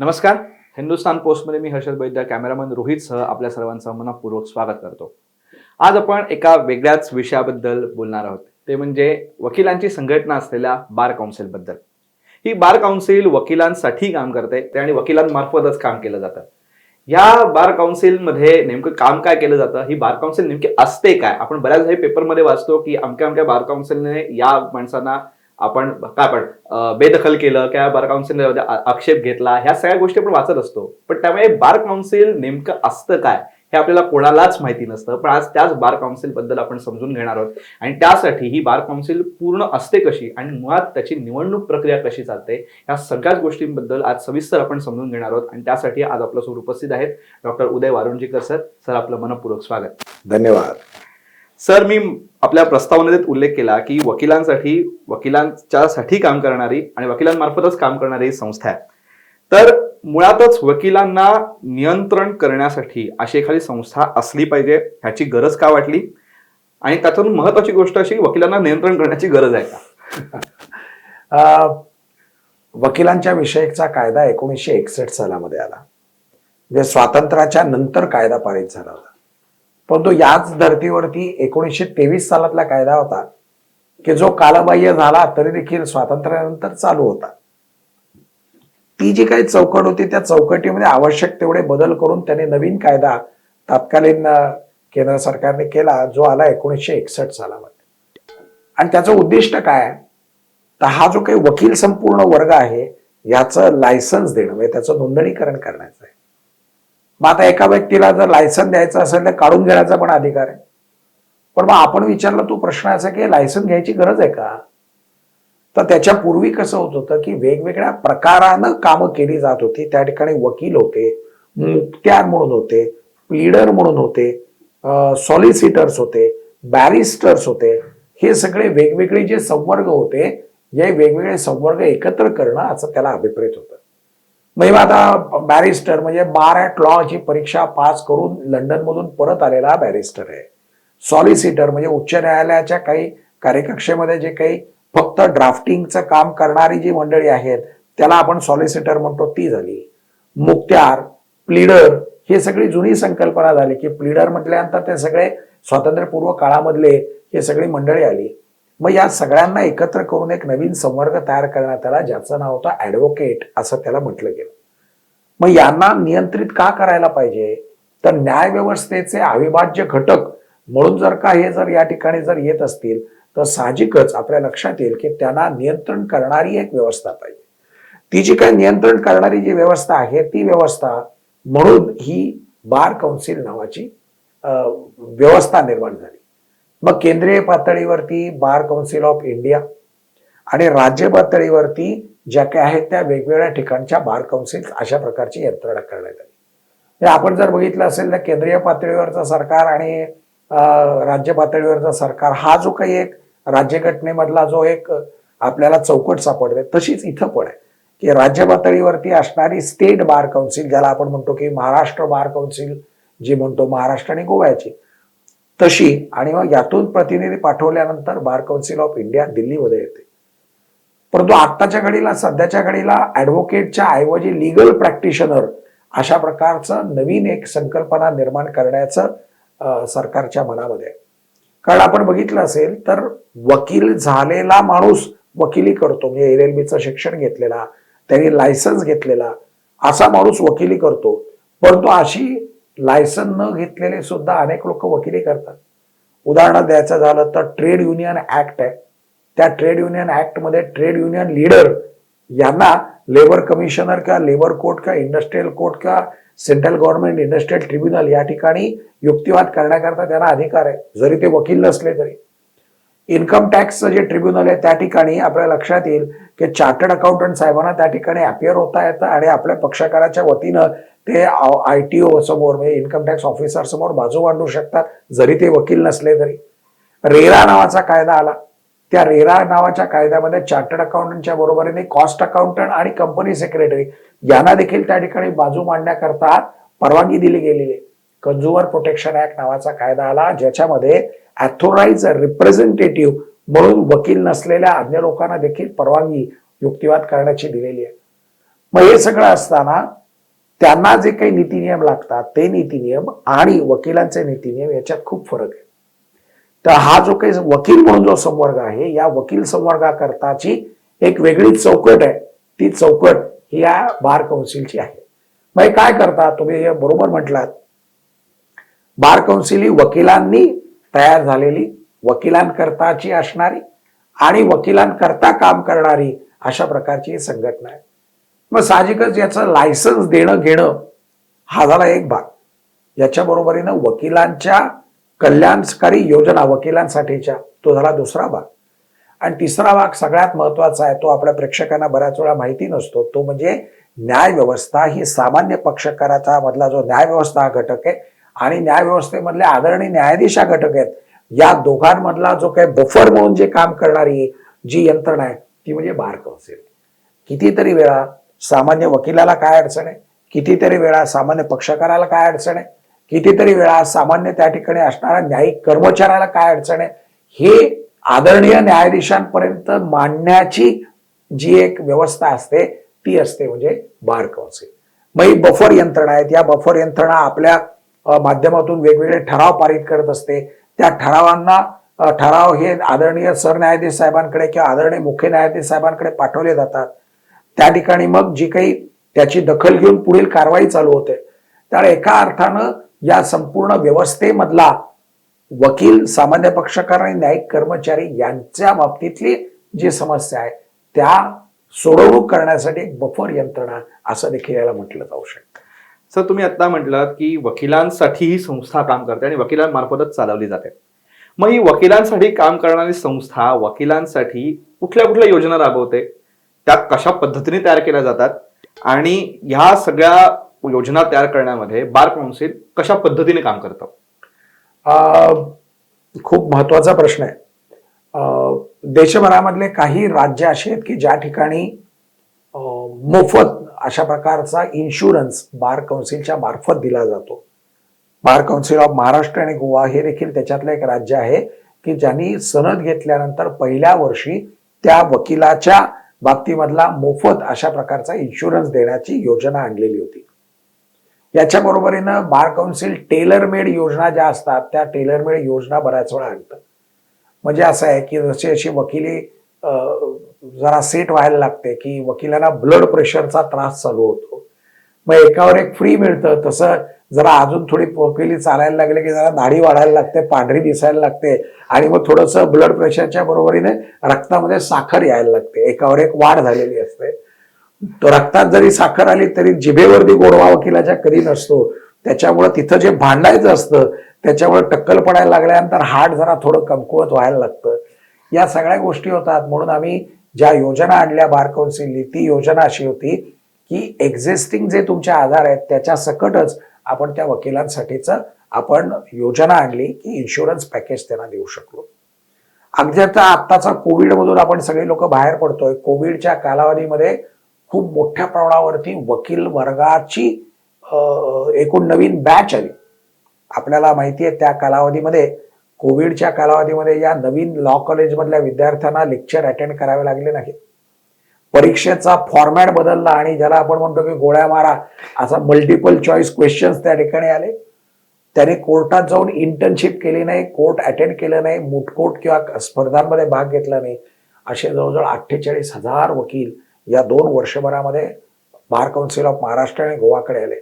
नमस्कार. हिंदुस्तान पोस्टमध्ये मी हर्षद वैद्य कॅमेरामन रोहितसह आपल्या सर्वांचं मनपूर्वक स्वागत करतो. आज आपण एका वेगळ्याच विषयाबद्दल बोलणार आहोत. ते म्हणजे वकिलांची संघटना असलेल्या बार काउन्सिलबद्दल ही बार काउन्सिल वकिलांसाठी काम करते ते आणि वकिलांमार्फतच काम केलं जातं. या बार काउन्सिलमध्ये नेमकं काम काय केलं जातं ही बार काउन्सिल नेमकी असते काय? आपण बऱ्याच पेपरमध्ये वाचतो की अमक्या अमक्या बार काउन्सिलने या माणसांना आपण काय आपण बेदखल केलं किंवा बार काउन्सिलने आक्षेप घेतला ह्या सगळ्या गोष्टी आपण वाचत असतो. पण त्यामुळे बार काउन्सिल नेमकं असतं काय हे आपल्याला कोणालाच माहिती नसतं. पण आज त्याच बार काउन्सिलबद्दल आपण समजून घेणार आहोत. आणि त्यासाठी ही बार काउन्सिल पूर्ण असते कशी आणि मुळात त्याची निवडणूक प्रक्रिया कशी चालते या सगळ्याच गोष्टींबद्दल आज सविस्तर आपण समजून घेणार आहोत. आणि त्यासाठी आज आपल्यासोबत उपस्थित आहेत doctor Uday Varunjikar sir. Sir आपलं मनपूर्वक स्वागत. धन्यवाद. सर मी आपल्या प्रस्तावनेत उल्लेख केला की वकिलांसाठी वकिलांच्यासाठी काम करणारी आणि वकिलांमार्फतच काम करणारी ही संस्था आहे. तर मुळातच वकिलांना नियंत्रण करण्यासाठी अशी एखादी संस्था असली पाहिजे ह्याची गरज का वाटली? आणि त्यातून महत्वाची गोष्ट अशी वकिलांना नियंत्रण करण्याची गरज आहे का? वकिलांच्या विषयकचा कायदा एकोणीसशे एकसष्ट सालामध्ये आला. म्हणजे स्वातंत्र्याच्या नंतर कायदा पारित झाला होता. परंतु याच धर्तीवरती एकोणीसशे तेवीस सालातला कायदा होता की जो कालबाह्य झाला तरी देखील स्वातंत्र्यानंतर चालू होता. ती जी काही चौकट होती त्या चौकटीमध्ये आवश्यक तेवढे बदल करून त्याने नवीन कायदा तत्कालीन केंद्र सरकारने केला जो आला एकोणीसशे एकसष्ट सालामध्ये. आणि त्याचं उद्दिष्ट काय? तर हा जो काही वकील संपूर्ण वर्ग आहे याचं लायसन्स देणं म्हणजे त्याचं नोंदणीकरण करण्याचं आहे. मग आता एका व्यक्तीला जर लायसन द्यायचं असेल तर काढून घेण्याचा पण अधिकार आहे. पण मग आपण विचारला तो प्रश्न असा की लायसन घ्यायची गरज आहे का? तर त्याच्या पूर्वी कसं होत होतं की वेगवेगळ्या प्रकारानं कामं केली जात होती. त्या ठिकाणी वकील होते मुक्त्यार म्हणून होते प्लीडर म्हणून होते सॉलिसिटर्स होते बॅरिस्टर्स होते. हे सगळे वेगवेगळे जे संवर्ग होते हे वेगवेगळे संवर्ग एकत्र करणं असं त्याला अभिप्रेत होतं. म्हणजे आता बॅरिस्टर म्हणजे बार ॲट लॉची परीक्षा पास करून लंडनमधून परत आलेला बॅरिस्टर आहे. सॉलिसिटर म्हणजे उच्च न्यायालयाच्या काही कार्यकक्षेमध्ये जे काही फक्त ड्राफ्टिंगचं काम करणारी जी मंडळी आहेत त्याला आपण सॉलिसिटर म्हणतो ती झाली. मुक्त्यार प्लीडर ही सगळी जुनी संकल्पना झाली की प्लीडर म्हटल्यानंतर ते सगळे स्वातंत्र्यपूर्व काळामधले हे सगळी मंडळी आली. मग या सगळ्यांना एकत्र करून एक नवीन संवर्ग तयार करण्यात आला ज्याचं नाव होतं ॲडव्होकेट असं त्याला म्हटलं गेलं. मग यांना नियंत्रित का करायला पाहिजे? तर न्याय व्यवस्थेचे अविभाज्य घटक म्हणून जर का हे जर या ठिकाणी जर येत असतील तर साहजिकच आपल्या लक्षात येईल की त्यांना नियंत्रण करणारी एक व्यवस्था पाहिजे. ती जी काही नियंत्रण करणारी जी व्यवस्था आहे ती व्यवस्था म्हणून ही बार काउन्सिल नावाची अं, व्यवस्था निर्माण झाली. मग केंद्रीय पातळीवरती बार काउन्सिल ऑफ इंडिया आणि राज्य पातळीवरती ज्या काही आहेत त्या वेगवेगळ्या ठिकाणच्या बार काउन्सिल अशा प्रकारची यंत्रणा करण्यात आली. म्हणजे आपण जर बघितलं असेल तर केंद्रीय पातळीवरचं सरकार आणि राज्य पातळीवरचं सरकार हा जो काही एक राज्यघटनेमधला जो एक आपल्याला चौकट सापडते तशीच इथं पण आहे. की राज्य पातळीवरती असणारी स्टेट बार काउन्सिल ज्याला आपण म्हणतो की महाराष्ट्र बार काउन्सिल जी म्हणतो महाराष्ट्र आणि गोव्याची तशी. आणि मग यातून प्रतिनिधी पाठवल्यानंतर बार काउन्सिल ऑफ इंडिया दिल्लीमध्ये येते. परंतु आत्ताच्या घडीला सध्याच्या घडीला ऍडव्होकेटच्या ऐवजी लिगल प्रॅक्टिशनर अशा प्रकारचं नवीन एक संकल्पना निर्माण करण्याचं सरकारच्या मनामध्ये आहे. कारण आपण बघितलं असेल तर वकील झालेला माणूस वकिली करतो. म्हणजे एल एल बीचं शिक्षण घेतलेला त्यांनी लायसन्स घेतलेला असा माणूस वकिली करतो. परंतु अशी लायसन न घेतलेले सुद्धा अनेक लोक वकिली करतात. उदाहरण द्यायचं झालं तर ट्रेड युनियन ऍक्ट आहे. त्या ट्रेड युनियन ऍक्टमध्ये ट्रेड युनियन लीडर यांना लेबर कमिशनर किंवा लेबर कोर्ट किंवा इंडस्ट्रियल कोर्ट किंवा सेंट्रल गव्हर्नमेंट इंडस्ट्रियल ट्रिब्युनल या ठिकाणी युक्तिवाद करण्याकरता त्यांना अधिकार आहे. जरी ते वकील नसले तरी. इन्कम टॅक्सचं जे ट्रिब्युनल आहे त्या ठिकाणी आपल्या लक्षात येईल की चार्टर्ड अकाउंटंट साहेबांना त्या ठिकाणी अपिअर होता येतं आणि आपल्या पक्षकाराच्या वतीनं ते आय टी ओ समोर म्हणजे इन्कम टॅक्स ऑफिसर समोर बाजू मांडू शकतात जरी ते वकील नसले तरी. रेरा नावाचा कायदा आला. त्या रेरा नावाच्या कायद्यामध्ये चार्टर्ड अकाउंटंटच्या बरोबरीने कॉस्ट अकाउंटंट आणि कंपनी सेक्रेटरी यांना देखील त्या ठिकाणी बाजू मांडण्याकरता परवानगी दिली गेलेली. आहे कन्झ्युमर प्रोटेक्शन ऍक्ट नावाचा कायदा आला ज्याच्यामध्ये अथोराइज रिप्रेझेंटेटिव्ह म्हणून वकील नसलेल्या अन्य लोकांना देखील परवानगी युक्तिवाद करण्याची दिलेली आहे. मग हे सगळं असताना त्यांना जे काही नीती नियम लागतात ते नीती नियम आणि वकिलांचे नीती नियम याच्यात खूप फरक आहे. तर हा जो काही वकील म्हणून जो संवर्ग आहे या वकील संवर्गाकरताची एक वेगळी चौकट आहे. ती चौकट ही या बार कौन्सिलची आहे. मग काय करता? तुम्ही हे बरोबर म्हटलात. बार कौन्सिल ही वकिलांनी तयार झालेली वकिलांकरताची असणारी आणि वकिलांकरता काम करणारी अशा प्रकारची संघटना आहे. मग साहजिकच याचं लायसन्स देणं घेणं हा झाला एक भाग. याच्या बरोबरीनं वकिलांच्या कल्याणकारी योजना वकिलांसाठीच्या तो झाला दुसरा भाग. आणि तिसरा भाग सगळ्यात महत्त्वाचा आहे तो आपल्या प्रेक्षकांना बऱ्याच वेळा माहिती नसतो तो म्हणजे न्याय व्यवस्था ही सामान्य पक्षकाराचा मधला जो न्याय व्यवस्था हा घटक आहे आणि न्यायव्यवस्थेमधले आदरणीय न्यायाधीश हा घटक आहेत. या दोघांमधला जो काही बफर म्हणून जे काम करणारी जी यंत्रणा आहे ती म्हणजे बार कौन्सिल कितीतरी वेळा सामान्य वकिलाला काय अडचण आहे? कितीतरी वेळा सामान्य पक्षकाराला काय अडचण आहे? कितीतरी वेळा सामान्य त्या ठिकाणी असणाऱ्या न्यायिक कर्मचाऱ्याला काय अडचण आहे? हे आदरणीय न्यायाधीशांपर्यंत मांडण्याची जी एक व्यवस्था असते ती असते म्हणजे बार कौन्सिल मग ही बफर यंत्रणा आहेत. या बफर यंत्रणा आपल्या माध्यमातून वेगवेगळे ठराव पारित करत असते. त्या ठरावांना ठराव हे आदरणीय सरन्यायाधीश साहेबांकडे किंवा आदरणीय मुख्य न्यायाधीश साहेबांकडे पाठवले जातात. त्या ठिकाणी मग जी काही त्याची दखल घेऊन पुढील कारवाई चालू होते. त्या एका अर्थानं या संपूर्ण व्यवस्थेमधला वकील सामान्य पक्षकार आणि न्यायिक कर्मचारी यांच्या बाबतीतली जी समस्या आहे त्या सोडवणूक करण्यासाठी एक बफर यंत्रणा असं देखील याला म्हटलं जाऊ शकतं. सर तुम्ही आता म्हटलात की वकिलांसाठी ही संस्था काम करते आणि वकिलांमार्फतच चालवली जाते. मग ही वकिलांसाठी काम करणारी संस्था वकिलांसाठी कुठल्या कुठल्या योजना राबवते? त्या कशा पद्धतीने तयार केल्या जातात आणि ह्या सगळ्या योजना तयार करण्यामध्ये बार काउन्सिल कशा पद्धतीने काम करतं? खूप महत्त्वाचा प्रश्न आहे. देशभरामधले काही राज्य असे आहेत की ज्या ठिकाणी मोफत अशा प्रकारचा इन्शुरन्स बार काउन्सिलच्या मार्फत दिला जातो. बार काउन्सिल ऑफ महाराष्ट्र आणि गोवा हे देखील त्याच्यातलं एक राज्य आहे की ज्यांनी सनद घेतल्यानंतर पहिल्या वर्षी त्या वकिलाच्या बाबतीमधला मोफत अशा प्रकारचा इन्शुरन्स देण्याची योजना आणलेली होती. याच्या बरोबरीनं बार कौन्सिल टेलर मेड योजना ज्या असतात त्या टेलर मेड योजना बऱ्याच वेळा आणतं. म्हणजे असं आहे की जशी अशी वकिली जरा सेट व्हायला लागते की वकिलांना ब्लड प्रेशरचा त्रास चालू होतो. मग एकावर एक फ्री मिळतं तसं जरा अजून थोडी पोकेली चालायला लागले की जरा दाढी वाढायला लागते पांढरी दिसायला लागते आणि मग थोडंसं ब्लड प्रेशरच्या बरोबरीने रक्तामध्ये साखर यायला लागते. एकावर एक वाढ झालेली असते. तो रक्तात जरी साखर आली तरी जिभेवरती गोडवा वकिलाच्या कधी नसतो. त्याच्यामुळे तिथं जे भांडायचं असतं त्याच्यामुळे टक्कल पडायला लागल्यानंतर हार्ट जरा थोडं कमकुवत व्हायला लागतं. या सगळ्या गोष्टी होतात. म्हणून आम्ही ज्या योजना आणल्या बार कौन्सिलनी ती योजना अशी होती की एक्झिस्टिंग जे तुमचे आधार आहेत त्याच्या सकटच आपण त्या वकिलांसाठीचं आपण योजना आणली की इन्शुरन्स पॅकेज त्यांना देऊ शकलो. अगदी आता आत्ताचा कोविडमधून आपण सगळे लोक बाहेर पडतोय. कोविडच्या कालावधीमध्ये खूप मोठ्या प्रमाणावरती वकील वर्गाची एकूण नवीन बॅच आली. आपल्याला माहिती आहे त्या कालावधीमध्ये कोविडच्या कालावधीमध्ये या नवीन लॉ कॉलेजमधल्या विद्यार्थ्यांना लेक्चर अटेंड करावे लागले नाही परीक्षेचा फॉर्मॅट बदलला आणि ज्याला आपण म्हणतो की गोळ्या मारा असा मल्टिपल चॉईस क्वेश्चन्स त्या ठिकाणी आले. त्याने कोर्टात जाऊन इंटर्नशिप केली नाही कोर्ट अटेंड केलं नाही मुटकोट किंवा स्पर्धांमध्ये भाग घेतला नाही. असे जवळजवळ अठ्ठेचाळीस हजार वकील या दोन वर्षभरामध्ये बार काउन्सिल ऑफ महाराष्ट्र आणि गोवाकडे आले.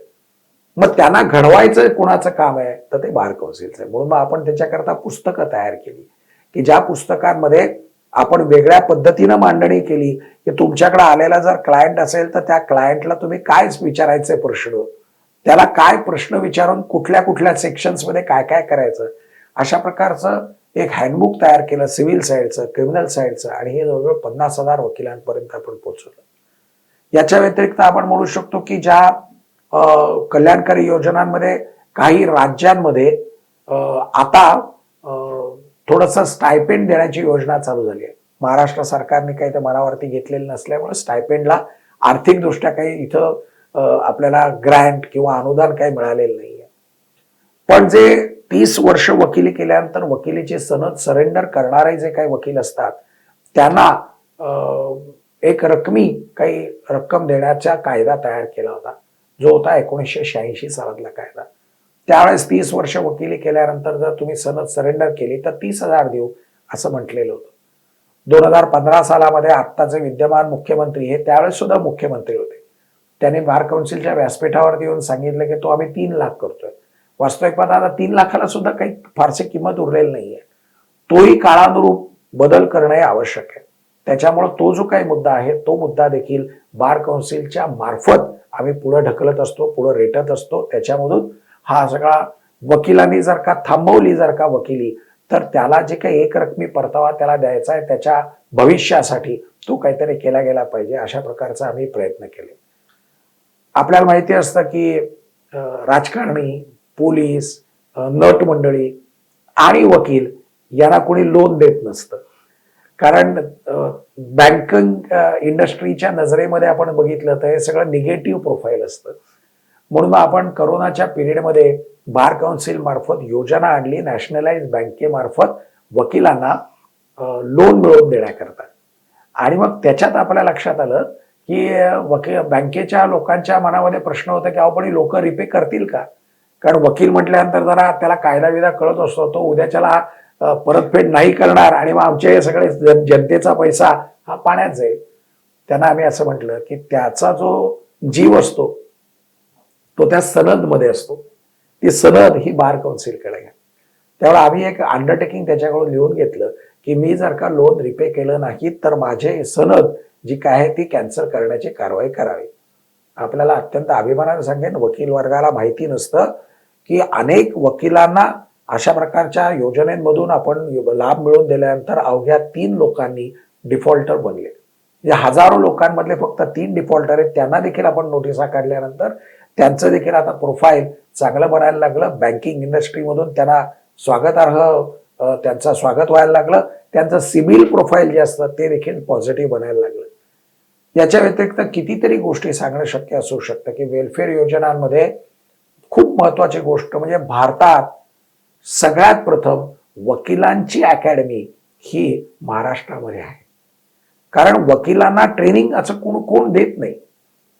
मग त्यांना घडवायचं कोणाचं काम आहे? तर ते बार काउन्सिलचं आहे. म्हणून मग आपण त्याच्याकरता पुस्तकं तयार केली. की ज्या पुस्तकांमध्ये आपण वेगळ्या पद्धतीनं मांडणी केली की तुमच्याकडे आलेला जर क्लायंट असेल तर त्या क्लायंटला तुम्ही काय विचारायचे प्रश्न? त्याला काय प्रश्न विचारून कुठल्या कुठल्या सेक्शन्समध्ये काय काय करायचं? अशा प्रकारचं एक हँडबुक तयार केलं सिव्हिल साईडचं क्रिमिनल साईडचं आणि हे जवळजवळ पन्नास हजार वकिलांपर्यंत आपण पोहोचवलं. याच्या व्यतिरिक्त आपण म्हणू शकतो की ज्या कल्याणकारी योजनांमध्ये काही राज्यांमध्ये आता थोडंसं स्टायपेंड देण्याची योजना चालू झाली आहे. महाराष्ट्र सरकारने काही ते मनावरती घेतलेलं नसल्यामुळे स्टायपेंडला आर्थिकदृष्ट्या काही इथं आपल्याला ग्रँट किंवा अनुदान काही मिळालेलं नाहीये. पण जे तीस वर्ष वकिली केल्यानंतर वकिलीची सनद सरेंडर करणारे जे काही वकील असतात त्यांना एक रकमी काही रक्कम देण्याचा कायदा तयार केला होता. जो होता एकोणीसशे शहाऐंशी सालातला कायदा. त्यावेळेस तीस वर्ष वकिली केल्यानंतर जर तुम्ही सनद सरेंडर केली तर तीस हजार देऊ असं म्हटलेलं होतं. दोन हजार पंधरा सालामध्ये आत्ताचे विद्यमान मुख्यमंत्री हे त्यावेळेस सुद्धा मुख्यमंत्री होते. त्यांनी बार काउन्सिलच्या व्यासपीठावरती येऊन सांगितलं की तो आम्ही तीन लाख करतोय. वास्तविक आता तीन लाखाला सुद्धा काही फारशी किंमत उरलेली नाहीये. तोही काळानुरूप बदल करणे आवश्यक आहे. त्याच्यामुळे तो जो काही मुद्दा आहे तो मुद्दा देखील बार काउन्सिलच्या मार्फत आम्ही पुढे ढकलत असतो पुढे रेटत असतो. त्याच्यामधून हा सगळा वकिलांनी जर का थांबवली जर का वकिली तर त्याला जे काही एक रकमी परतावा त्याला द्यायचा आहे त्याच्या भविष्यासाठी तो काहीतरी केला गेला पाहिजे अशा प्रकारचा आम्ही प्रयत्न केले. आपल्याला माहिती असतं की राजकारणी पोलीस नट मंडळी आणि वकील यांना कोणी लोन देत नसतं. कारण बँकिंग इंडस्ट्रीच्या नजरेमध्ये आपण बघितलं तर हे सगळं निगेटिव्ह प्रोफाईल असतं. म्हणून मग आपण करोनाच्या पिरियडमध्ये बार काउन्सिल मार्फत योजना आणली नॅशनलाइज बँकेमार्फत वकिलांना लोन मिळवून देण्याकरता. आणि मग त्याच्यात आपल्या लक्षात आलं की वकील बँकेच्या लोकांच्या मनामध्ये प्रश्न होता की अहो पण लोक रिपे करतील का? कारण वकील म्हटल्यानंतर जरा त्याला कायदा विदा कळत असतो तो उद्याच्याला परतफेड नाही करणार आणि मग आमचे हे सगळे जनतेचा पैसा हा पाण्यात जाईल. त्यांना आम्ही असं म्हटलं की त्याचा जो जीव असतो तो त्या सनदमध्ये असतो. ती सनद ही बार कौन्सिलकडे आहे. त्यामुळे आम्ही एक अंडरटेकिंग त्याच्याकडून लिहून घेतलं की मी जर का लोन रिपे केलं नाही तर माझे सनद जी काय आहे ती कॅन्सल करण्याची कारवाई करावी. आपल्याला अत्यंत अभिमानाने सांगेन वकील वर्गाला माहिती नसतं की अनेक वकिलांना अशा प्रकारच्या योजनेमधून आपण लाभ मिळवून दिल्यानंतर अवघ्या तीन लोकांनी डिफॉल्टर बनले. म्हणजे हजारो लोकांमधले फक्त तीन डिफॉल्टर आहेत त्यांना देखील आपण नोटिसा काढल्यानंतर त्यांचं देखील आता प्रोफाईल चांगलं बनायला लागलं. बँकिंग इंडस्ट्रीमधून त्यांना स्वागतार्ह त्यांचं स्वागत व्हायला लागलं. त्यांचं सिबिल प्रोफाईल जे असतं ते देखील पॉझिटिव्ह बनायला लागलं. याच्या व्यतिरिक्त कितीतरी गोष्टी सांगणं शक्य असू शकतं की वेलफेअर योजनांमध्ये खूप महत्वाची गोष्ट म्हणजे भारतात सगळ्यात प्रथम वकिलांची अकॅडमी ही महाराष्ट्रामध्ये आहे. कारण वकिलांना ट्रेनिंग असं कोण कोण देत नाही.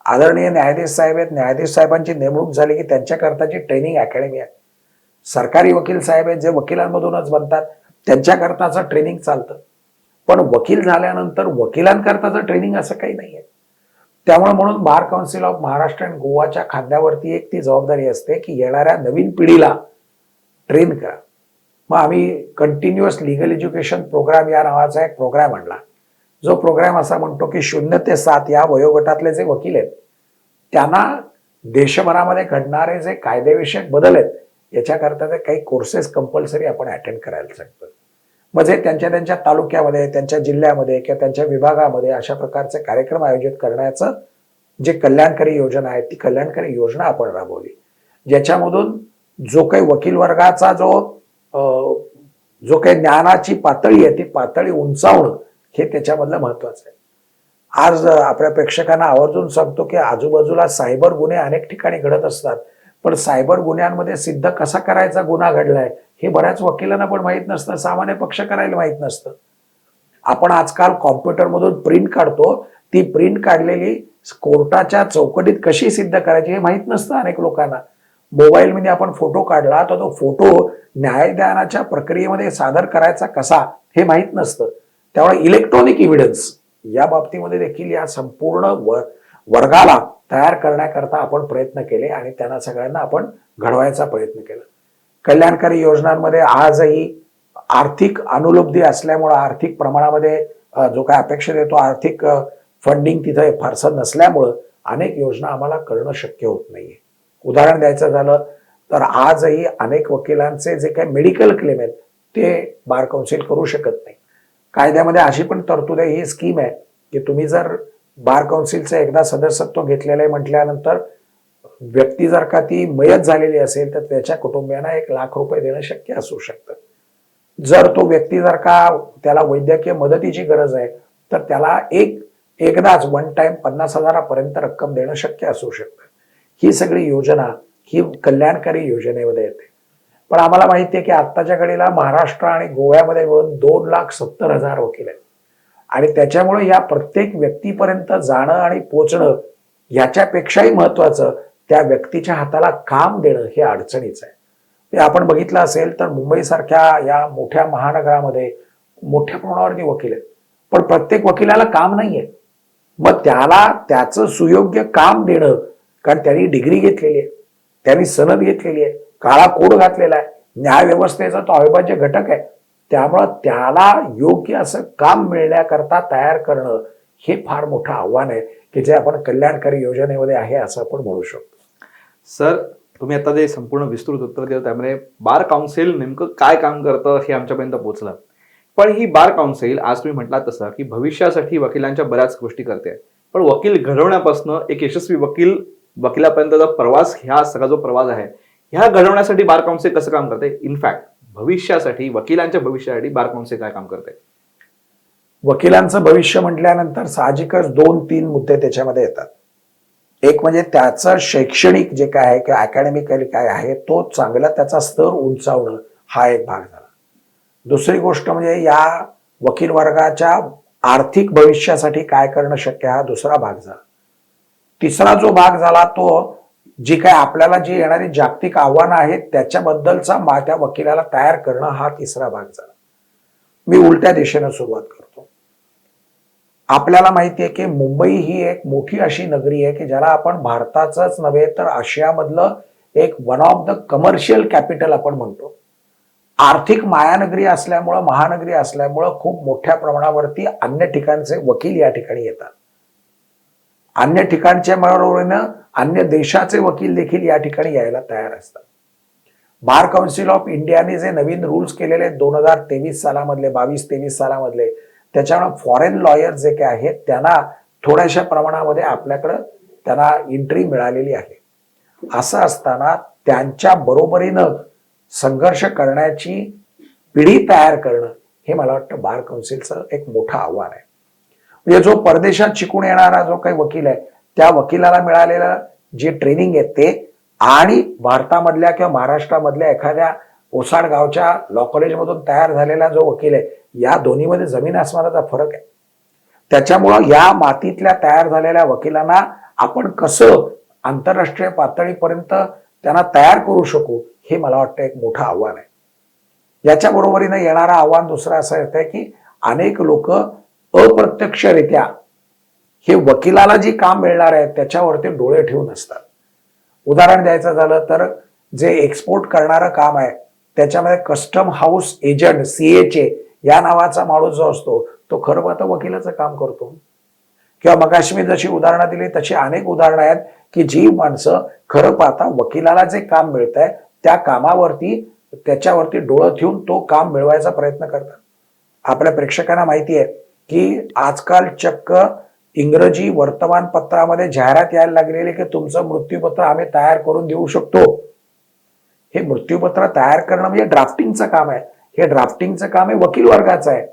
आदरणीय न्यायाधीश साहेब आहेत. न्यायाधीश साहेबांची नेमणूक झाली की त्यांच्याकरताची ट्रेनिंग अकॅडमी आहे. सरकारी वकील साहेब आहेत जे वकिलांमधूनच बनतात. त्यांच्याकरताचं ट्रेनिंग चालतं. पण वकील झाल्यानंतर वकिलांकरताचं ट्रेनिंग असं काही नाही आहे. त्यामुळे म्हणून bar council of Maharashtra and गोवाच्या खांद्यावरती एक ती जबाबदारी असते की येणाऱ्या नवीन पिढीला ट्रेन करा. मग आम्ही कंटिन्युअस लिगल एज्युकेशन प्रोग्राम या नावाचा एक प्रोग्राम आणला. जो प्रोग्राम असा म्हणतो की शून्य ते सात या वयोगटातले जे वकील आहेत त्यांना देशभरामध्ये घडणारे जे कायदेविषयक बदल आहेत याच्याकरता ते काही कोर्सेस कंपल्सरी आपण अटेंड करायला सांगतो म्हणजे त्यांच्या त्यांच्या तालुक्यामध्ये त्यांच्या जिल्ह्यामध्ये किंवा त्यांच्या विभागामध्ये अशा प्रकारचे कार्यक्रम आयोजित करण्याचं जे कल्याणकारी योजना आहे ती कल्याणकारी योजना आपण राबवली. ज्याच्यामधून जो काही वकील वर्गाचा जो जो काही ज्ञानाची पातळी आहे ती पातळी उंचावणं हे त्याच्यामधलं महत्वाचं आहे. आज आपल्या प्रेक्षकांना आवर्जून सांगतो की आजूबाजूला सायबर गुन्हे अनेक ठिकाणी घडत असतात. पण सायबर गुन्ह्यांमध्ये सिद्ध कसा करायचा गुन्हा घडलाय हे बऱ्याच वकिलांना पण माहीत नसतं सामान्य पक्ष करायला माहीत नसतं. आपण आजकाल कॉम्प्युटरमधून प्रिंट काढतो ती प्रिंट काढलेली कोर्टाच्या चौकटीत कशी सिद्ध करायची हे माहीत नसतं अनेक लोकांना. मोबाईलमध्ये आपण फोटो काढला तर तो फोटो न्यायदानाच्या प्रक्रियेमध्ये सादर करायचा कसा हे माहीत नसतं. त्यामुळे इलेक्ट्रॉनिक इव्हिडन्स या बाबतीमध्ये देखील या संपूर्ण व वर्गाला तयार करण्याकरता आपण प्रयत्न केले आणि त्यांना सगळ्यांना आपण घडवायचा प्रयत्न केला. कल्याणकारी योजनांमध्ये आजही आर्थिक अनुलब्धी असल्यामुळं आर्थिक प्रमाणामध्ये जो काय अपेक्षित आहे तो आर्थिक फंडिंग तिथे फारसं नसल्यामुळं अनेक योजना आम्हाला करणं शक्य होत नाहीये. उदाहरण द्यायचं झालं तर आजही अनेक वकिलांचे जे काही मेडिकल क्लेम आहेत ते बार कौन्सिल करू शकत नाही. कायद्यामध्ये अशी पण तरतूद आहे ही स्कीम आहे की तुम्ही जर बार काउन्सिलचं एकदा सदस्यत्व घेतलेलं आहे म्हटल्यानंतर व्यक्ती जर का ती मयत झालेली असेल तर त्याच्या कुटुंबियांना एक लाख रुपये देणं शक्य असू शकतं. जर तो व्यक्ती जर का त्याला वैद्यकीय मदतीची गरज आहे तर त्याला एक एकदाच वन टाइम पन्नास हजारापर्यंत रक्कम देणं शक्य असू शकतं. ही सगळी योजना ही कल्याणकारी योजनेमध्ये येते. पण आम्हाला माहिती आहे की आत्ताच्या घडीला महाराष्ट्र आणि गोव्यामध्ये मिळून दोन लाख सत्तर हजार वकील आहेत. आणि त्याच्यामुळे या प्रत्येक व्यक्तीपर्यंत जाणं आणि पोचणं याच्यापेक्षाही महत्वाचं त्या व्यक्तीच्या हाताला काम देणं हे अडचणीचं आहे. ते आपण बघितलं असेल तर मुंबईसारख्या या मोठ्या महानगरामध्ये मोठ्या प्रमाणावरती वकील आहेत. पण प्रत्येक वकिलाला काम नाहीये. मग त्याला त्याचं सुयोग्य काम देणं कारण त्यांनी डिग्री घेतलेली आहे त्यांनी सनद घेतलेली आहे काळा कोड घातलेला आहे. न्याय व्यवस्थेचा तो अविभाज्य घटक आहे. त्यामुळं त्याला योग्य असं काम मिळण्याकरता तयार करणं हे फार मोठं आव्हान आहे की जे आपण कल्याणकारी योजनेमध्ये आहे असं आपण म्हणू शकतो. सर तुम्ही आता जे संपूर्ण विस्तृत उत्तर दिलं त्यामध्ये बार काउन्सिल नेमकं काय काम करतं हे आमच्यापर्यंत पोहोचलं. पण ही बार काउन्सिल आज तुम्ही म्हटला तसं की भविष्यासाठी वकिलांच्या बऱ्याच गोष्टी करते. पण वकील घडवण्यापासून एक यशस्वी वकील वकिलापर्यंतचा प्रवास ह्या सगळा जो प्रवास आहे ह्या घडवण्यासाठी बार काउन्सिल कसं काम करते? इनफॅक्ट भविष्यासाठी वकिलांच्या भविष्यासाठी बार काउन्सिल काय काम करते? वकिलांचं भविष्य म्हटल्यानंतर साहजिकच दोन तीन मुद्दे त्याच्यामध्ये येतात. एक म्हणजे त्याचं शैक्षणिक जे काय आहे किंवा अकॅडमिकली काय आहे तो चांगला त्याचा स्तर उंचावणं हा एक भाग झाला. दुसरी गोष्ट म्हणजे या वकील वर्गाच्या आर्थिक भविष्यासाठी काय करणं शक्य हा दुसरा भाग झाला. तिसरा जो भाग झाला तो जी काय आपल्याला जी येणारी जागतिक आव्हानं आहेत त्याच्याबद्दलचा मा त्या वकिलाला तयार करणं हा तिसरा भाग झाला. मी उलट्या दिशेनं सुरुवात करतो. आपल्याला माहिती आहे की मुंबई ही एक मोठी अशी नगरी आहे की ज्याला आपण भारताचंच नव्हे तर आशियामधलं एक one of the commercial capital आपण म्हणतो. आर्थिक मायानगरी असल्यामुळं महानगरी असल्यामुळं खूप मोठ्या प्रमाणावरती अन्य ठिकाणचे वकील या ठिकाणी येतात. अन्य ठिकाणच्या बरोबरीनं अन्य देशाचे वकील देखील या ठिकाणी यायला तयार असतात. बार काउन्सिल ऑफ इंडियाने जे नवीन रूल्स केलेले दोन हजार तेवीस सालामधले बावीस तेवीस सालामधले त्याच्यामुळे फॉरेन लॉयर जे काही आहेत त्यांना थोड्याशा प्रमाणामध्ये आपल्याकडं त्यांना एंट्री मिळालेली आहे. असं असताना त्यांच्या बरोबरीनं संघर्ष करण्याची पिढी तयार करणं हे मला वाटतं बार काउन्सिलचं एक मोठं आव्हान आहे. म्हणजे जो परदेशात शिकून येणारा जो काही वकील आहे त्या वकिलाला मिळालेलं जे ट्रेनिंग आहे ते आणि भारतामधल्या किंवा महाराष्ट्रामधल्या एखाद्या ओसाड गावच्या लॉ कॉलेजमधून तयार झालेला जो वकील आहे या दोन्हीमध्ये जमीन आसमानाचा फरक आहे. त्याच्यामुळं या मातीतल्या तयार झालेल्या वकिलांना आपण कसं आंतरराष्ट्रीय पातळीपर्यंत त्यांना तयार करू शकू हे मला वाटतं एक मोठं आव्हान आहे. याच्या बरोबरीनं येणारं आव्हान दुसरं असं येतं की अनेक लोक अप्रत्यक्षरित्या हे वकिलाला जी काम मिळणार आहे त्याच्यावरती डोळे ठेवून असतात. उदाहरण द्यायचं झालं तर जे एक्सपोर्ट करणारं काम आहे त्याच्यामध्ये कस्टम हाऊस एजंट सीएचे या नावाचा माणूस जो असतो तो खरं पाहता वकिलाचं काम करतो. किंवा मगाशी मी जशी उदाहरणं दिली तशी अनेक उदाहरणं आहेत की जी माणसं खरं पाहता वकिलाला जे काम मिळत आहे त्या कामावरती त्याच्यावरती डोळं ठेवून तो काम मिळवायचा प्रयत्न करतात. आपल्या प्रेक्षकांना माहिती आहे की आजकाल चक्क इंग्रजी वर्तमानपत्रामध्ये जाहिरात यायला लागलेली की तुमचं मृत्यूपत्र आम्ही तयार करून देऊ शकतो. हे मृत्यूपत्र तयार करणं म्हणजे ड्राफ्टिंगचं काम आहे. हे ड्राफ्टिंगचं काम हे वकील वर्गाचं आहे.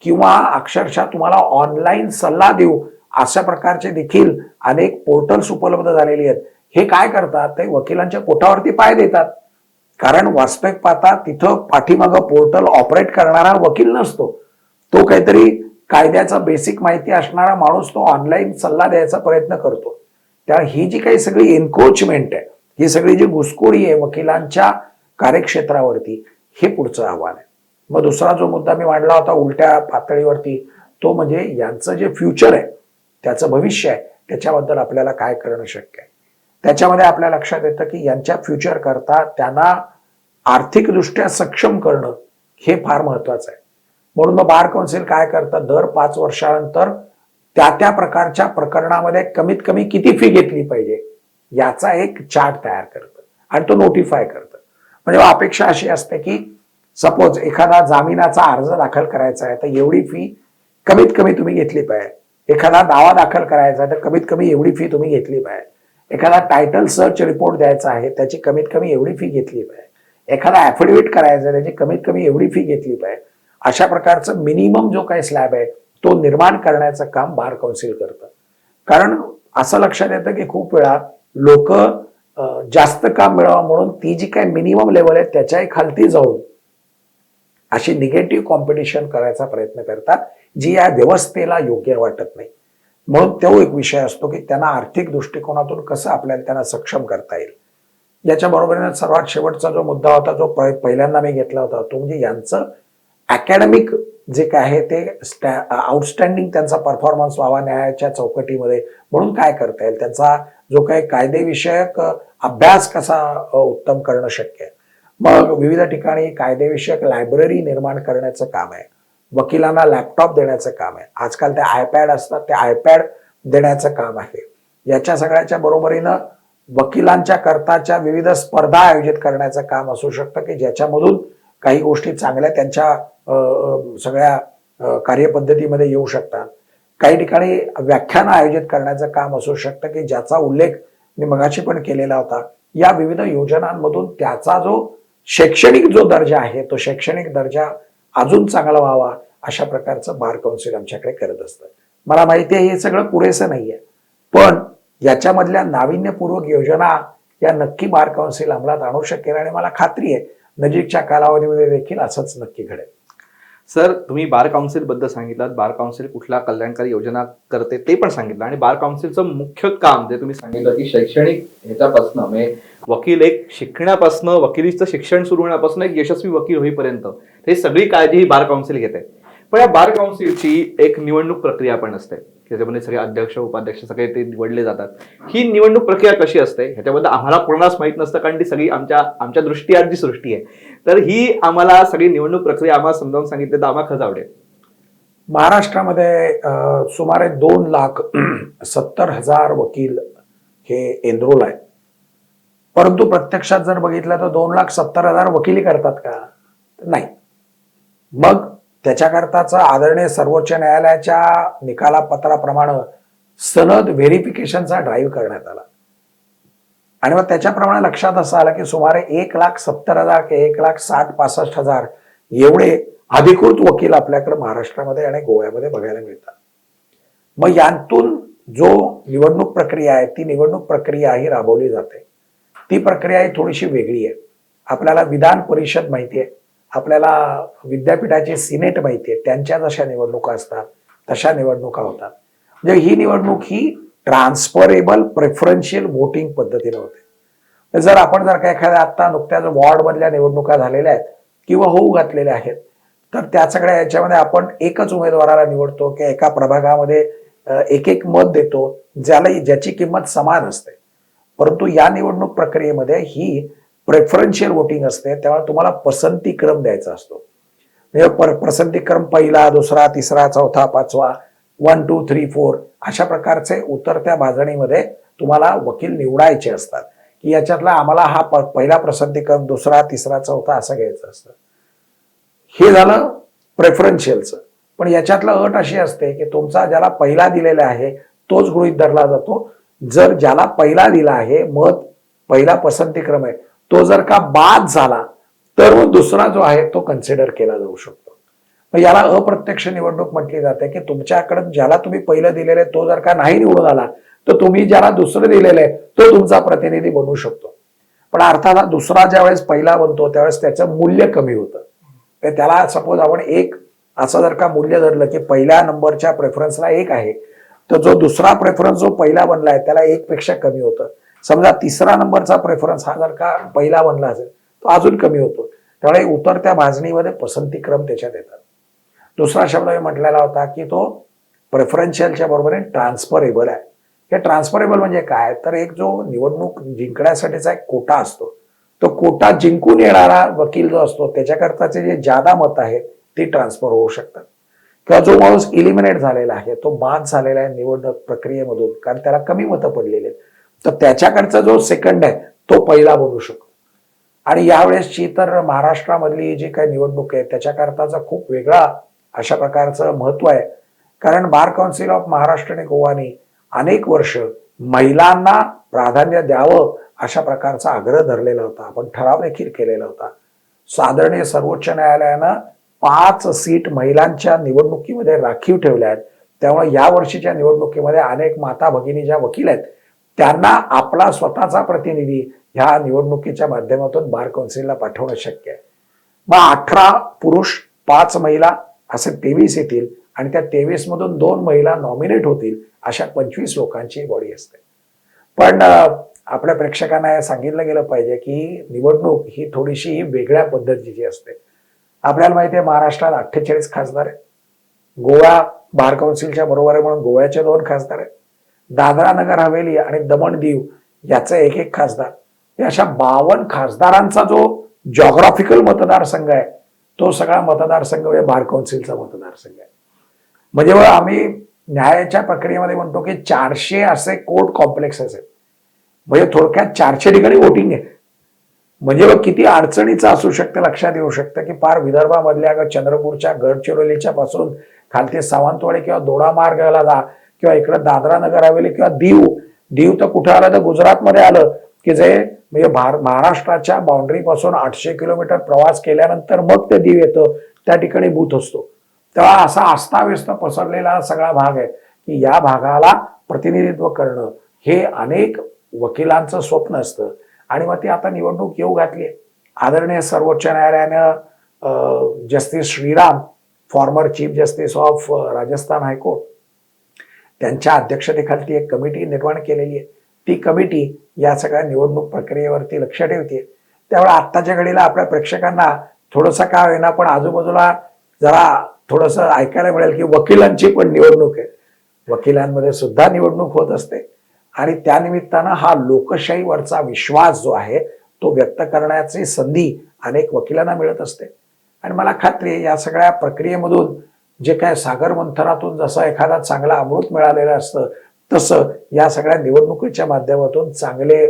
किंवा अक्षरशः तुम्हाला ऑनलाईन सल्ला देऊ अशा प्रकारचे देखील अनेक पोर्टल्स उपलब्ध झालेली आहेत. हे काय करतात? ते वकिलांच्या पोटावरती पाय देतात. कारण वास्तविक पाहता तिथं पाठीमागं पोर्टल ऑपरेट करणारा वकील नसतो. तो काहीतरी कायद्याचा बेसिक माहिती असणारा माणूस तो ऑनलाईन सल्ला द्यायचा प्रयत्न करतो. त्या ही जी काही सगळी एन्क्रोचमेंट आहे ही सगळी जी घुसखोरी आहे वकिलांच्या कार्यक्षेत्रावरती हे पुढचं आव्हान आहे. मग दुसरा जो मुद्दा मी मांडला होता उलट्या पातळीवरती तो म्हणजे यांचं जे फ्युचर आहे त्याचं भविष्य आहे त्याच्याबद्दल आपल्याला काय करणं शक्य आहे? त्याच्यामध्ये आपल्या लक्षात येतं की यांच्या फ्युचर करता त्यांना आर्थिकदृष्ट्या सक्षम करणं हे फार महत्वाचं आहे. म्हणून मग बार कौन्सिल काय करतं? दर पाच वर्षानंतर त्या त्या प्रकारच्या प्रकरणामध्ये कमीत कमी किती फी घेतली पाहिजे? याचा एक चार्ट तयार करतं आणि तो नोटिफाय करतं. म्हणजे अपेक्षा अशी असते की सपोज एखादा जामिनाचा अर्ज दाखल करायचा आहे तर एवढी फी कमीत कमी तुम्ही घेतली पाहिजे. एखादा दावा दाखल करायचा आहे तर कमीत कमी एवढी फी तुम्ही घेतली पाहिजे. एखादा टायटल सर्च रिपोर्ट द्यायचा आहे त्याची कमीत कमी एवढी फी घेतली पाहिजे. एखादा ऍफिडेव्हिट करायचा आहे त्याची कमीत कमी एवढी फी घेतली पाहिजे. अशा प्रकारचं मिनिमम जो काही स्लॅब आहे तो निर्माण करण्याचं काम बार कौन्सिल करतं. कारण असं लक्षात येतं की खूप वेळा लोक जास्त काम मिळावं म्हणून ती जी काही मिनिमम लेवल आहे त्याच्याही खालती जाऊन अशी निगेटिव्ह कॉम्पिटिशन करायचा प्रयत्न करतात जी या व्यवस्थेला योग्य वाटत नाही. म्हणून तो एक विषय असतो की त्यांना आर्थिक दृष्टिकोनातून कसं आपल्याला त्यांना सक्षम करता येईल. याच्या बरोबरीने सर्वात शेवटचा जो मुद्दा होता जो पहिल्यांदा मी घेतला होता तो म्हणजे यांचं अकॅडमिक जे काय आहे ते आउटस्टँडिंग त्यांचा परफॉर्मन्स व्हावा न्यायाच्या चौकटीमध्ये. म्हणून काय करता येईल? त्यांचा जो काही कायदेविषयक अभ्यास कसा उत्तम करणं शक्य आहे? मग विविध ठिकाणी कायदेविषयक लायब्ररी निर्माण करण्याचं काम आहे. वकिलांना लॅपटॉप देण्याचं काम आहे. आजकाल ते आयपॅड असतात ते आयपॅड देण्याचं काम आहे. याच्या सगळ्याच्या बरोबरीनं वकिलांच्या करताच्या विविध स्पर्धा आयोजित करण्याचं काम असू शकतं की ज्याच्यामधून काही गोष्टी चांगल्या त्यांच्या सगळ्या कार्यपद्धतीमध्ये येऊ शकतात. काही ठिकाणी व्याख्यानं आयोजित करण्याचं काम असू शकतं की ज्याचा उल्लेख मी मगाशी पण केलेला होता. या विविध योजनांमधून त्याचा जो शैक्षणिक जो दर्जा आहे तो शैक्षणिक दर्जा अजून चांगला व्हावा अशा प्रकारचं बार काउन्सिल आमच्याकडे करत असतं. मला माहिती आहे हे सगळं पुरेसं नाहीये. पण याच्यामधल्या नाविन्यपूर्वक योजना या नक्की बार काउन्सिल अंमलात आणू शकेल आणि मला खात्री आहे नजीकच्या कालावधीमध्ये देखील असंच नक्की घडेल. सर तुम्ही बार काउन्सिलबद्दल सांगितलं. बार काउन्सिल कुठल्या कल्याणकारी योजना करते ते पण सांगितलं. आणि बार काउन्सिलचं मुख्य काम जे तुम्ही सांगितलं की शैक्षणिक ह्याच्यापासून म्हणजे वकील एक शिकण्यापासून वकिलीचं शिक्षण सुरू होण्यापासून एक यशस्वी वकील होईपर्यंत हे सगळी काळजी ही बार काउन्सिल घेते. पण या बार काउन्सिलची एक निवडणूक प्रक्रिया पण असते. त्याच्यामध्ये सगळे अध्यक्ष उपाध्यक्ष सगळे ते निवडले जातात. ही निवडणूक प्रक्रिया कशी असते? ह्याच्याबद्दल आम्हाला कोणालाच माहीत नसतं कारण ती सगळी आमच्या आमच्या दृष्टीआत जी सृष्टी आहे. तर ही आम्हाला सगळी निवडणूक प्रक्रिया आम्हाला समजावून सांगितली तर आम्हाला खच आवडेल महाराष्ट्रामध्ये सुमारे दोन लाख सत्तर हजार वकील हे एनरोल आहेत परंतु प्रत्यक्षात जर बघितलं तर दोन लाख सत्तर हजार वकिली करतात का? नाही. मग त्याच्याकरताच आदरणीय सर्वोच्च न्यायालयाच्या निकालापत्राप्रमाणे सनद व्हेरिफिकेशनचा ड्राईव्ह करण्यात आला. आणि मग त्याच्याप्रमाणे लक्षात असं आलं की सुमारे एक लाख सत्तर हजार ते एक लाख साठ पासष्ट हजार एवढे अधिकृत वकील आपल्याकडे महाराष्ट्रामध्ये आणि गोव्यामध्ये बघायला मिळतात. मग यांतून जो निवडणूक प्रक्रिया आहे ती निवडणूक प्रक्रिया ही राबवली जाते. ती प्रक्रिया ही थोडीशी वेगळी आहे. आपल्याला विधान परिषद माहिती आहे. आपल्याला विद्यापीठाचे सिनेट माहिती आहे त्यांच्या जशा निवडणुका असतात तशा निवडणुका होतात. म्हणजे ही निवडणूक ही ट्रान्सफरेबल प्रेफरन्शियल वोटिंग पद्धतीने होते. म्हणजे जर आपण जर का एखाद्या आता नुकत्याच वॉर्डमधल्या निवडणुका झालेल्या आहेत किंवा होऊ घातलेल्या आहेत तर त्या सगळ्या याच्यामध्ये आपण एकच उमेदवाराला निवडतो किंवा एका प्रभागामध्ये एक एक मत देतो ज्याला ज्याची किंमत समान असते. परंतु या निवडणूक प्रक्रियेमध्ये ही प्रेफरन्शियल वोटिंग असते त्यामुळे तुम्हाला पसंती क्रम द्यायचा असतो. म्हणजे पर- पसंती क्रम पहिला दुसरा तिसरा चौथा पाचवा वन टू थ्री फोर अशा प्रकारचे उतरत्या भाजणीमध्ये तुम्हाला वकील निवडायचे असतात. की याच्यातला आम्हाला हा प- पहिला पसंती दुसरा तिसरा चौथा असं घ्यायचं असतं. हे झालं प्रेफरन्शियलचं पण याच्यातलं अट अशी असते की तुमचा ज्याला पहिला दिलेला आहे तोच गृहित धरला जातो. जर ज्याला पहिला दिला आहे मत पहिला पसंतीक्रम आहे तो जर का बाद झाला तर मग दुसरा जो आहे तो कन्सिडर केला जाऊ शकतो. मग याला अप्रत्यक्ष निवडणूक म्हटली जाते की तुमच्याकडं ज्याला तुम्ही पहिलं दिलेलं आहे तो जर का नाही निवडून आला तर तुम्ही ज्याला दुसरं दिलेलं आहे तो तुमचा प्रतिनिधी बनू शकतो. पण अर्थात दुसरा ज्यावेळेस पहिला बनतो त्यावेळेस त्याचं मूल्य कमी होतं. तर त्याला सपोज आपण एक असं जर का मूल्य धरलं की पहिल्या नंबरच्या प्रेफरन्सला एक आहे तर जो दुसरा प्रेफरन्स जो पहिला बनला आहे त्याला एक पेक्षा कमी होतं. समजा तिसरा नंबरचा प्रेफरन्स हा जर का पहिला बनला असेल तो अजून कमी होतो. त्यामुळे उतरत्या भाजणीमध्ये पसंतीक्रम त्याच्यात येतात. दुसरा शब्द मी म्हटलेला होता की तो प्रेफरन्शियलच्या बरोबरीने ट्रान्सफरेबल आहे. हे ट्रान्सफरेबल म्हणजे काय? तर एक जो निवडणूक जिंकण्यासाठीचा एक कोटा असतो. तो कोटा जिंकून येणारा वकील जो असतो त्याच्याकरताचे जे जादा मत आहेत ते ट्रान्सफर होऊ शकतात. किंवा जो माणूस इलिमिनेट झालेला आहे तो बाद झालेला आहे निवडणूक प्रक्रियेमधून कारण त्याला कमी मतं पडलेली आहेत. तर त्याच्याकडचा जो सेकंड आहे तो पहिला बनू शकतो. आणि यावेळेसची तर महाराष्ट्रामधली जी काही निवडणूक आहे त्याच्याकरताचा खूप वेगळा अशा प्रकारचं महत्त्व आहे. कारण बार काउन्सिल ऑफ महाराष्ट्र आणि गोवानी अनेक वर्ष महिलांना प्राधान्य द्यावं अशा प्रकारचा आग्रह धरलेला होता. आपण ठराव देखील केलेला होता. साधारणीय सर्वोच्च न्यायालयानं पाच सीट महिलांच्या निवडणुकीमध्ये राखीव ठेवल्या आहेत. त्यामुळे या वर्षीच्या निवडणुकीमध्ये अनेक माता भगिनी ज्या वकील आहेत त्यांना आपला स्वतःचा प्रतिनिधी ह्या निवडणुकीच्या माध्यमातून बार कौन्सिलला पाठवणं शक्य आहे. मग अठरा पुरुष पाच महिला असे तेवीस येतील आणि त्या तेवीस मधून दोन महिला नॉमिनेट होतील अशा पंचवीस लोकांची बॉडी असते. पण आपल्या प्रेक्षकांना हे सांगितलं गेलं पाहिजे की निवडणूक ही थोडीशी वेगळ्या पद्धतीची असते. आपल्याला माहिती आहे महाराष्ट्रात अठ्ठेचाळीस खासदार आहेत. गोवा बार कौन्सिलच्या बरोबर आहे म्हणून गोव्याचे दोन खासदार आहेत. दादरा नगर हवेली आणि दमण दीव याचे एक एक खासदार. हे अशा बावन्न खासदारांचा जो जॉग्राफिकल मतदारसंघ आहे तो सगळा मतदारसंघ म्हणजे बार काउन्सिलचा मतदारसंघ आहे. म्हणजे आम्ही न्यायाच्या प्रक्रियेमध्ये म्हणतो की चारशे असे कोर्ट कॉम्प्लेक्स आहेत. म्हणजे थोडक्यात चारशे ठिकाणी वोटिंग आहे म्हणजे बघ किती अडचणीचं असू शकतं लक्षात येऊ शकतं की पार विदर्भामधल्या चंद्रपूरच्या गडचिरोलीच्या पासून खालती सावंतवाडी किंवा दोडा मार्गाला जा किंवा इकडं दादरा नगर हवेली किंवा दीव दीव तर कुठं आलं तर गुजरातमध्ये आलं की जे म्हणजे भार महाराष्ट्राच्या बाउंड्री पासून आठशे किलोमीटर प्रवास केल्यानंतर मग ते दीव येतं त्या ठिकाणी बूथ असतो. तेव्हा असा अस्ताव्यस्त पसरलेला सगळा भाग आहे की या भागाला प्रतिनिधित्व करणं हे अनेक वकिलांचं स्वप्न असतं. आणि मग ती आता निवडणूक येऊ घातली आहे. आदरणीय सर्वोच्च न्यायालयानं justice Shriram former chief justice of Rajasthan high court त्यांच्या अध्यक्षतेखाली एक कमिटी निर्माण केलेली आहे. ती कमिटी या सगळ्या निवडणूक प्रक्रियेवरती लक्ष ठेवते. त्यामुळे आत्ताच्या घडीला आपल्या प्रेक्षकांना थोडंसं काय होईना पण आजूबाजूला जरा थोडंसं ऐकायला मिळेल की वकिलांची पण निवडणूक आहे. वकिलांमध्ये सुद्धा निवडणूक होत असते. आणि त्यानिमित्तानं हा लोकशाहीवरचा विश्वास जो आहे तो व्यक्त करण्याची संधी अनेक वकिलांना मिळत असते. आणि मला खात्री आहे या सगळ्या प्रक्रियेमधून जे काय सागर मंथनातून जसं एखादा चांगला अमृत मिळालेलं असतं तसं या सगळ्या निवडणुकीच्या माध्यमातून चांगले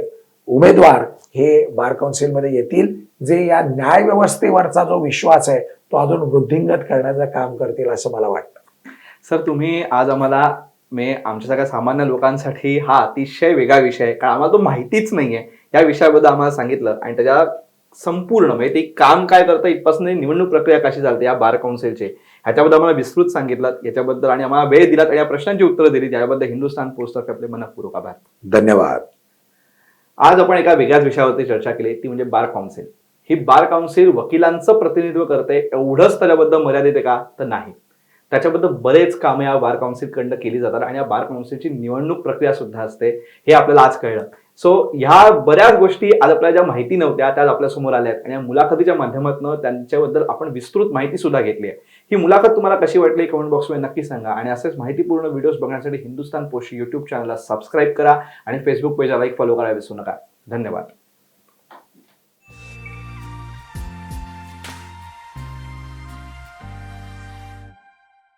उमेदवार हे बार काउन्सिलमध्ये येतील जे या न्याय व्यवस्थेवरचा जो विश्वास आहे तो अजून वृद्धिंगत करण्याचं काम करतील असं मला वाटतं. सर तुम्ही आज आम्हाला मे आमच्या सगळ्या सामान्य लोकांसाठी हा अतिशय वेगळा विषय आहे. कारण आम्हाला तो माहितीच नाही आहे या विषयाबद्दल आम्हाला सांगितलं आणि त्याच्या संपूर्ण म्हणजे ते काम काय करतं इथपासून निवडणूक प्रक्रिया कशी चालते या बार काउन्सिलचे ह्याच्याबद्दल आम्हाला विस्तृत सांगितलं याच्याबद्दल आणि आम्हाला वेळ दिलात आणि या प्रश्नांची उत्तरं दिली त्याबद्दल हिंदुस्थान पोस्टतर्फे आपले मनपूर्वक आभार. धन्यवाद. आज आपण एका वेगळ्याच विषयावरती चर्चा केली ती म्हणजे बार काउन्सिल ही बार काउन्सिल वकिलांचं प्रतिनिधित्व करते एवढंच त्याच्याबद्दल मर्यादित आहे का? तर नाही. त्याच्याबद्दल बरेच कामे या बार काउन्सिलकडनं केली जातात आणि या बार काउन्सिलची निवडणूक प्रक्रिया सुद्धा असते हे आपल्याला आज कळलं. सो ह्या बऱ्याच गोष्टी आज आपल्याला ज्या माहिती नव्हत्या त्या आज आपल्यासमोर आल्या आहेत. आणि या मुलाखतीच्या माध्यमातून त्यांच्याबद्दल आपण विस्तृत माहिती सुद्धा घेतली आहे. ही मुलाखत तुम्हाला कशी वाटली कमेंट बॉक्समध्ये नक्की सांगा. आणि असेच माहितीपूर्ण व्हिडिओज बघण्यासाठी हिंदुस्तान पोस्ट यूट्यूब चॅनलला सबस्क्राईब करा आणि फेसबुक पेजला लाईक फॉलो करायला विसरू नका. धन्यवाद.